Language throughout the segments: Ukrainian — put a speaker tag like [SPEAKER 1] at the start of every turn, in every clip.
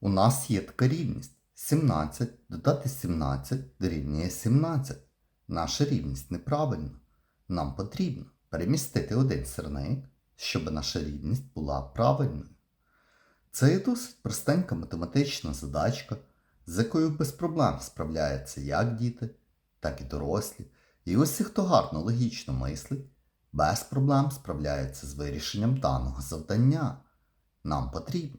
[SPEAKER 1] У нас є така рівність. 17 додати 17 дорівнює 17. Наша рівність неправильна. Нам потрібно перемістити один сірник, щоб наша рівність була правильною. Це є досить простенька математична задачка, з якою без проблем справляються як діти, так і дорослі. І усі, хто гарно логічно мислить, без проблем справляються з вирішенням даного завдання. Нам потрібно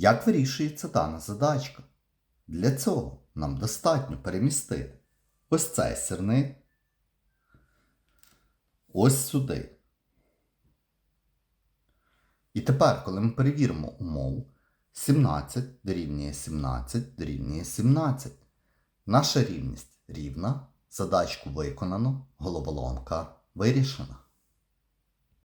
[SPEAKER 1] Як вирішується дана задачка? Для цього нам достатньо перемістити ось цей сирник ось сюди. І тепер, коли ми перевіримо умову, 17 дорівнює 17 дорівнює 17. Наша рівність рівна, задачку виконано, головоломка вирішена.